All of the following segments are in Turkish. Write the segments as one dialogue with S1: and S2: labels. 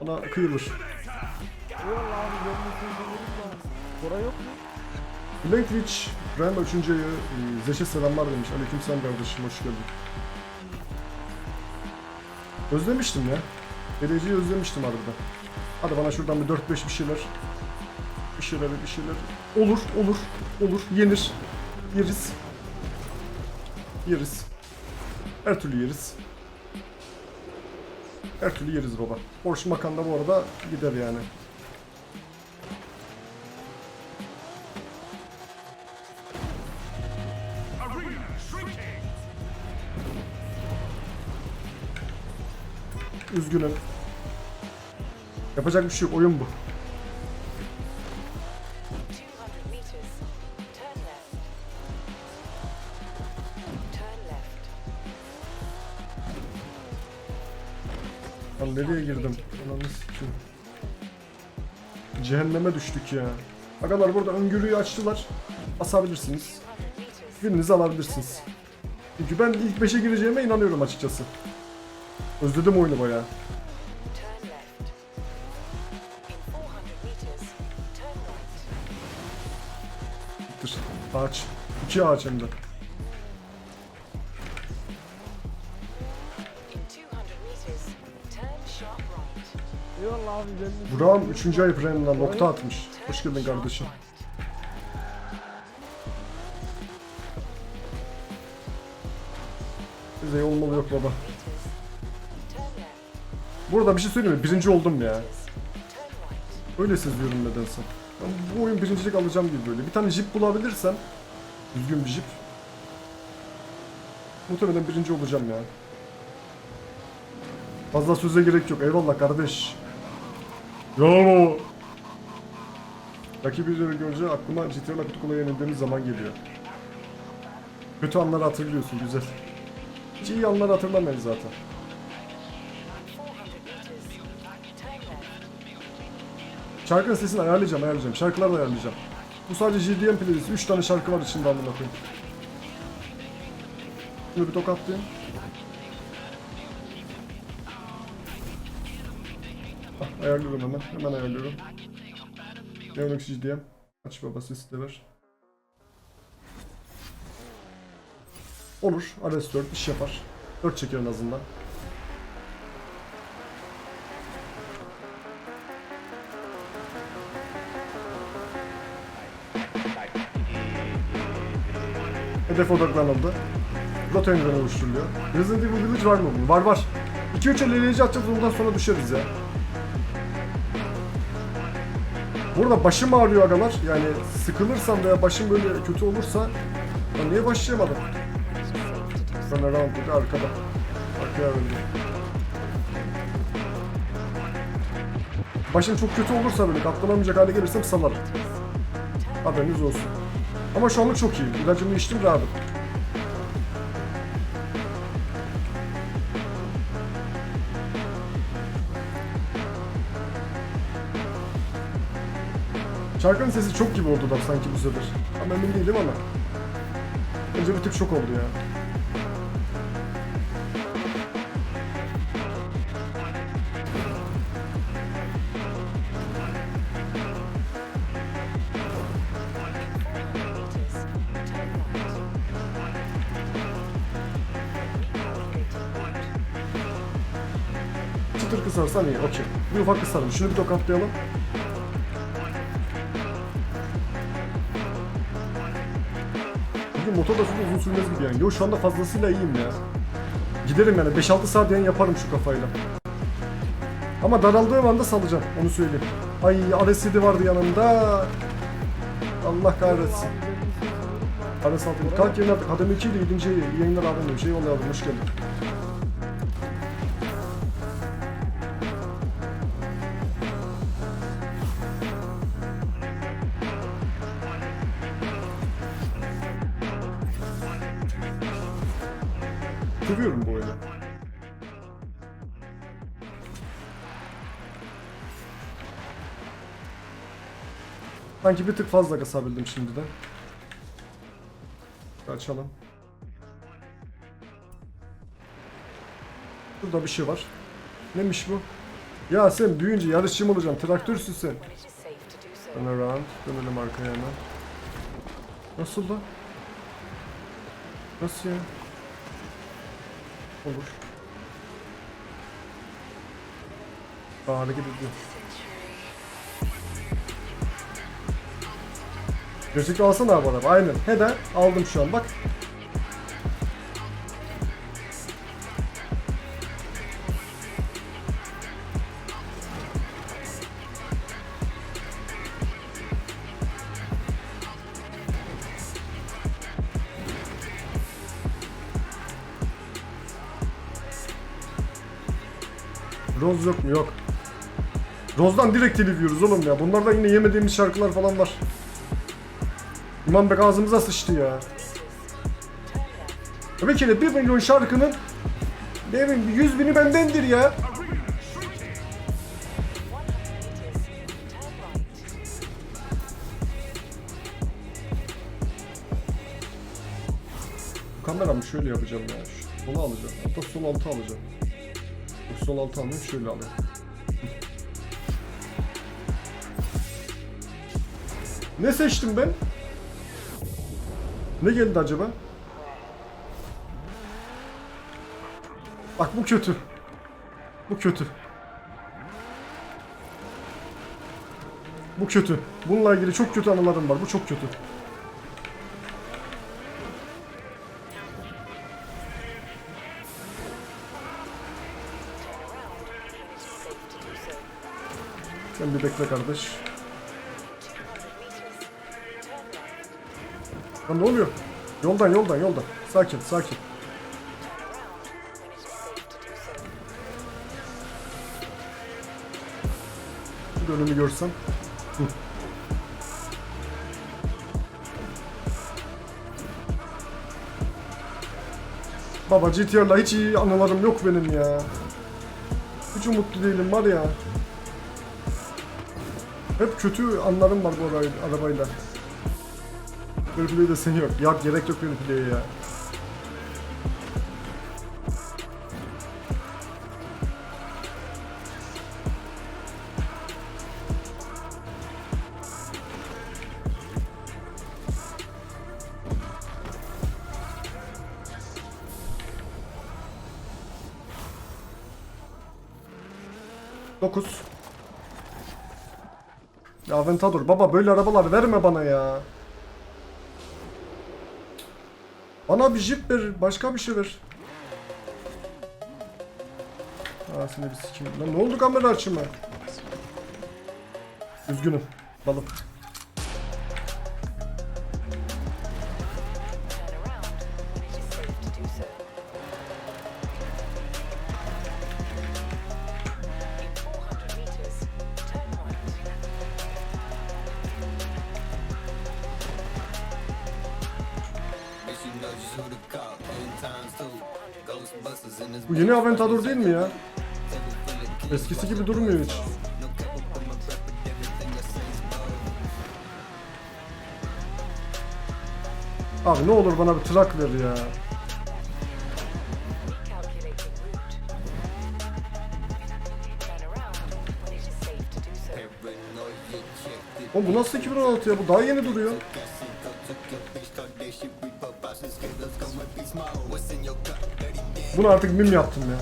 S1: Ona kıyılır.
S2: Eyvallah abi. Bora yok mu?
S1: Blankvich, Prime 3. ayı, Zeş'e selamlar demiş. Aleykümselam kardeşim, hoş geldin. Özlemiştim ya. Geleceği özlemiştim harbiden. Hadi bana şuradan bir 4-5 bir şeyler. Bir şeyler, bir şeyler. Olur, olur, olur. Yenir. Yeriz. Yeriz. Her türlü yeriz. Her türlü yeriz baba. Porsche Macan da bu arada gider yani. Üzgünüm. Yapacak bir şey yok. Oyun bu. Lan nereye girdim? Ananı sikeyim. Cehenneme düştük ya. Agalar burada öngörüyü açtılar. Basabilirsiniz.
S3: 200 meters.
S1: Birinizi alabilirsiniz. Çünkü ben ilk 5'e gireceğime inanıyorum açıkçası. Özledim oyunu bayağı.
S3: Turn left. In 400 meters. Turn right.
S1: Dur. Ağaç. İki ağaç hem de.
S2: Eyvallah abi görmüşsün.
S1: Burak'ım 3. ay premium'dan nokta atmış. Hoş geldin kardeşim. Bize olmalı yok baba. Burada bir şey söyleyeyim mi? Birinci oldum ya. Öyle seziyorum nedense. Ben bu oyun birincilik alacağım gibi böyle. Bir tane jip bulabilirsem, düzgün bir jip. Muhtemelen birinci olacağım ya. Fazla söze gerek yok. Eyvallah kardeş. Yo. Rakibi üzeri görünce aklıma GTA'la kutu kolaya yenildiğimiz zaman geliyor. Kötü anları hatırlıyorsun güzel. Hiç iyi anları hatırlamayız zaten.
S3: 400 meters. Turn left.
S1: Şarkının sesini ayarlayacağım ayarlayacağım. Şarkılar da ayarlayacağım. Bu sadece GDM playlisti. 3 tane şarkı var içinde amına koyayım. Şunu bir tokatlayayım. Ayarlıyorum hemen. Hemen ayarlıyorum. Neonox GDM. Aç baba sesi de ver. Olur. Ares 4 iş yapar. 4 çeker en azından. Hedef odaklanıldı. Rota emreni oluşturuluyor. Resident Evil Village var mı bugün? Var var. 2-3 elleyici atacağız ondan sonra düşeriz ya. Burada başım ağrıyor agalar. Yani sıkılırsam veya başım böyle kötü olursa ben niye başlayamadım? Sana round dedi arkada. Arkaya öldü. Başım çok kötü olursa böyle katlanamayacak hale gelirsem salarım. Haberiniz olsun. Ama şu anlık çok iyi. İlacımı içtim rahatım. Şarkının sesi çok gibi oldu da sanki bu sefer. Ama emin değilim ama. Bence bir tık şok oldu ya. Çıtır kısarsan iyi, okey. Bir ufak kısarım. Şunu bir tokatlayalım. Motor da çok uzun sürmez gibi yani. Yo şu anda fazlasıyla iyiyim ya. Giderim yani 5-6 saat yani yaparım şu kafayla. Ama daraldığım anda salacağım onu söyleyeyim. Ay RS7 vardı yanımda. Allah kahretsin. RS6 kalk artık. Kadem 2 ile 7. yayınlar abone demiş. Eyvallah abi hoş geldin. Seviyorum bu oyunu. Sanki bir tık fazla kasabildim şimdiden. Açalım. Burada bir şey var. Neymiş bu? Ya sen büyüyünce yarışçı mı olacaksın? Traktürsün sen. Turn around. Dönelim arkaya hemen. Nasıl da? Nasıl ya? Olur. Aa, hareket ediyor. Gerçekten alsana abi araba. Aynen. He de aldım şu an bak. Roz yok mu? Yok. Roz'dan direkt telif oğlum ya. Bunlarda yine yemediğimiz şarkılar falan var. İmam Bek ağzımıza sıçtı ya. Ki de 1 milyon şarkının ne bileyim 100 bini bendendir ya.
S3: 100 meters. Turn right.
S1: Kameramı şöyle yapacağım ya. Sola alacağım. Hatta sol altı alacağım. Sol altı almayayım şöyle alayım. ne seçtim ben? Ne geldi acaba? Bak bu kötü. Bu kötü. Bu kötü. Bununla ilgili çok kötü anılarım var. Bu çok kötü. Bir bekle kardeş.
S3: 200 meters. Turn right.
S1: Lan ne oluyor? Yoldan yoldan yoldan. Sakin sakin. Da önümü görsem. Hı. Baba GTR'la hiç iyi anılarım yok benim ya. Hiç umutlu değilim var ya. Hep kötü anlarım var bu ara- arabayla. Fairplay de seni yok. Ya gerek yok Fairplay'e ya. Dokuz. Ya Aventador baba böyle arabalar verme bana ya. Bana bir jip ver, başka bir şey ver. Aa seni bir sikeyim. Lan ne oldu kamera açımı? Üzgünüm. Balım. Bu yeni Aventador değil mi ya? Eskisi gibi durmuyor hiç. Abi ne olur bana bir trak ver ya. Oğlum bu nasıl 2016 ya? Bu daha yeni duruyor. Bunu artık mim yaptım ya.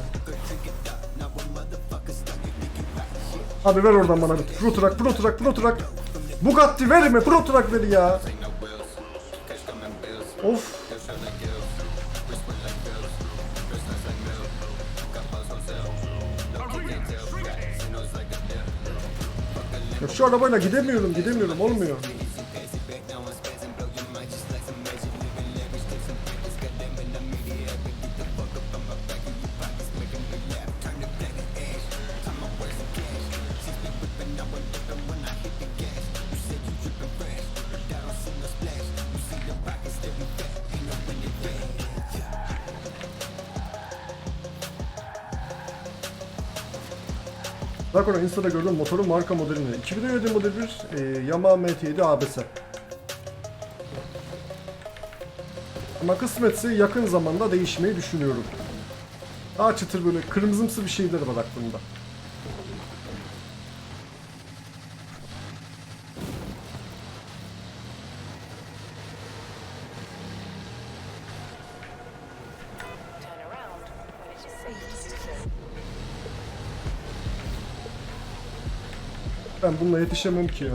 S1: Hadi ver oradan bana bir pro truck, pro truck, pro truck. Bugatti verme, pro truck ver ya. Of. Ya şu arabayla gidemiyorum, gidemiyorum, olmuyor. Bak onu Insta'da gördüm motorun marka modelini. 2017 model bir e, Yamaha MT7 ABS. Ama kısmetse yakın zamanda değişmeyi düşünüyorum. Daha çıtır böyle kırmızımsı bir şeyler var aklımda. Ben bununla yetişemem ki ya.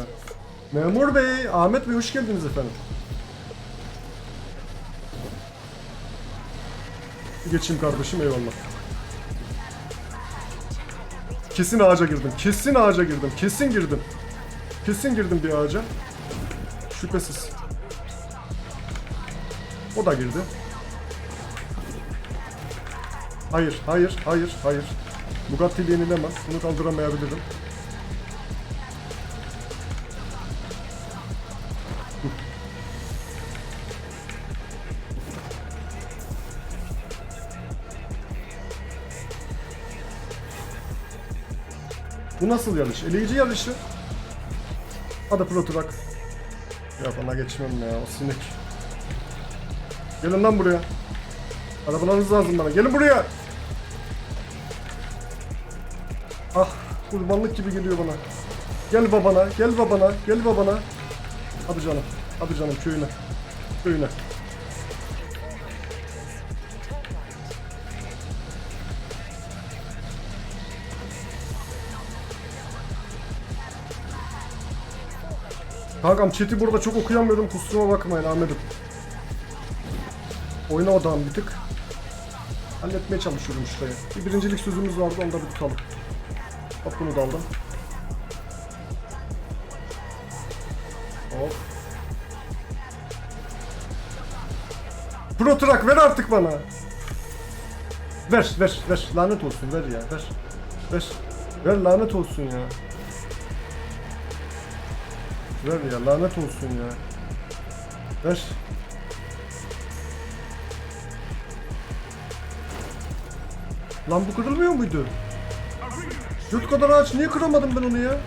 S1: Memur Bey, Ahmet Bey hoş geldiniz efendim. Geçeyim kardeşim eyvallah. Kesin ağaca girdim. Kesin ağaca girdim. Kesin girdim. Kesin girdim bir ağaca. Şüphesiz. O da girdi. Hayır, hayır, hayır, hayır. Bugatti'yi yenilemez. Bunu kaldıramayabilirim. Nasıl yarış? Eleyici yarışı. Hadi Pro. Ya bana geçmem ya o sinek. Gelin lan buraya. Arabalarınız lazım bana. Gelin buraya. Ah kurbanlık gibi geliyor bana. Gel babana, gel babana, gel babana. Hadi canım, hadi canım köyüne. Köyüne. Kankam chat'i burada çok okuyamıyorum kusuruma bakmayın Ahmet'im. Oyuna odağım bir tık. Halletmeye çalışıyorum şurayı. Bir birincilik sözümüz vardı onu da bir tutalım. Hop bunu da aldım. Hop. Pro ver artık bana. Ver ver ver lanet olsun ver ya ver. Ver. Ver lanet olsun ya. Ver ya lanet olsun ya. Ver. Lan bu kırılmıyor muydu? Yurt kadar ağaç niye kıramadım ben onu ya?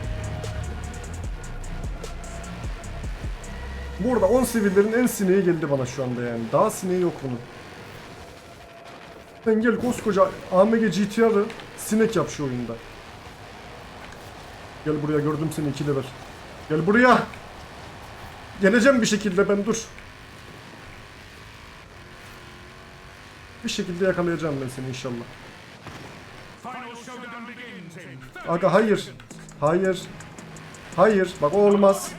S1: Bu arada 10 seviyelerin en sineği geldi bana şu anda yani. Daha sineği yok bunun. Sen gel koskoca AMG GTR'ı sinek yap şu oyunda. Gel buraya gördüm seni iki level. Gel buraya. Geleceğim bir şekilde ben dur. Bir şekilde yakalayacağım ben seni inşallah. Aga hayır. Hayır. Hayır. Bak o olmaz.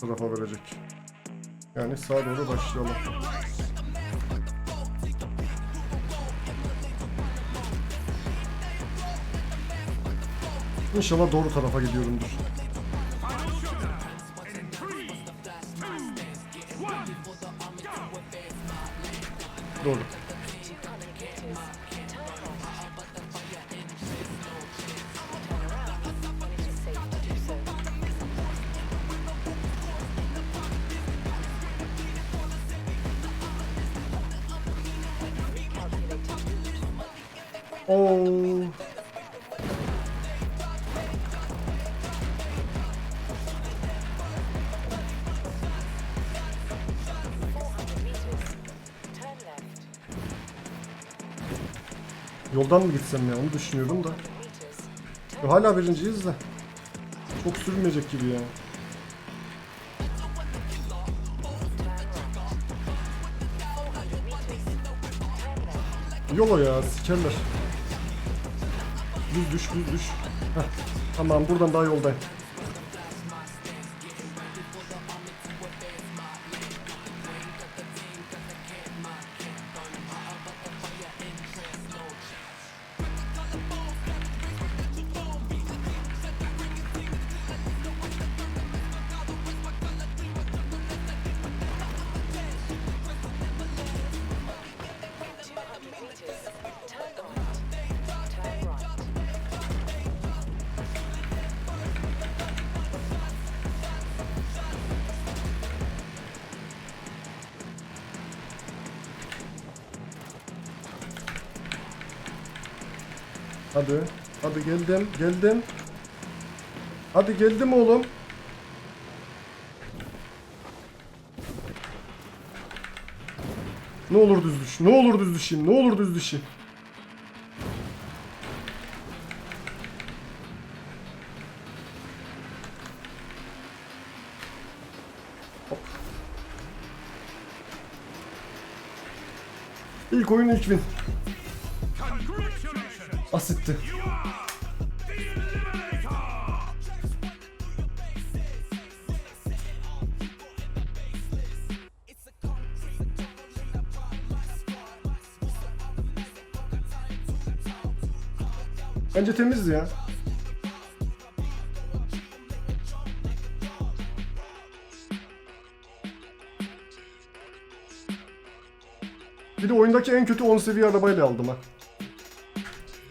S1: Tarafa verecek. Yani sağa doğru başlayalım. İnşallah doğru tarafa gidiyorumdur. Doğru. Oo. Yoldan mı gitsem ya onu düşünüyorum da. Ya hala birinciyiz de. Çok sürmeyecek gibi ya. Yolo ya sikerler. Düz düş düz düş. Heh, tamam buradan daha yoldayım. Hadi. Hadi geldim. Geldim. Hadi geldim oğlum. Ne olur düz düş. Ne olur düz düşeyim. Ne olur düz düşeyim. İlk oyun ilk win. Asitti. Bence temizdi ya. Bir de oyundaki en kötü 10 seviye arabayla aldım ha.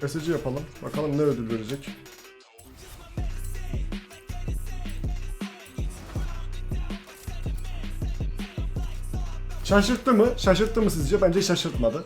S1: SC yapalım. Bakalım ne ödül verecek. Şaşırttı mı? Şaşırttı mı sizce? Bence şaşırtmadı.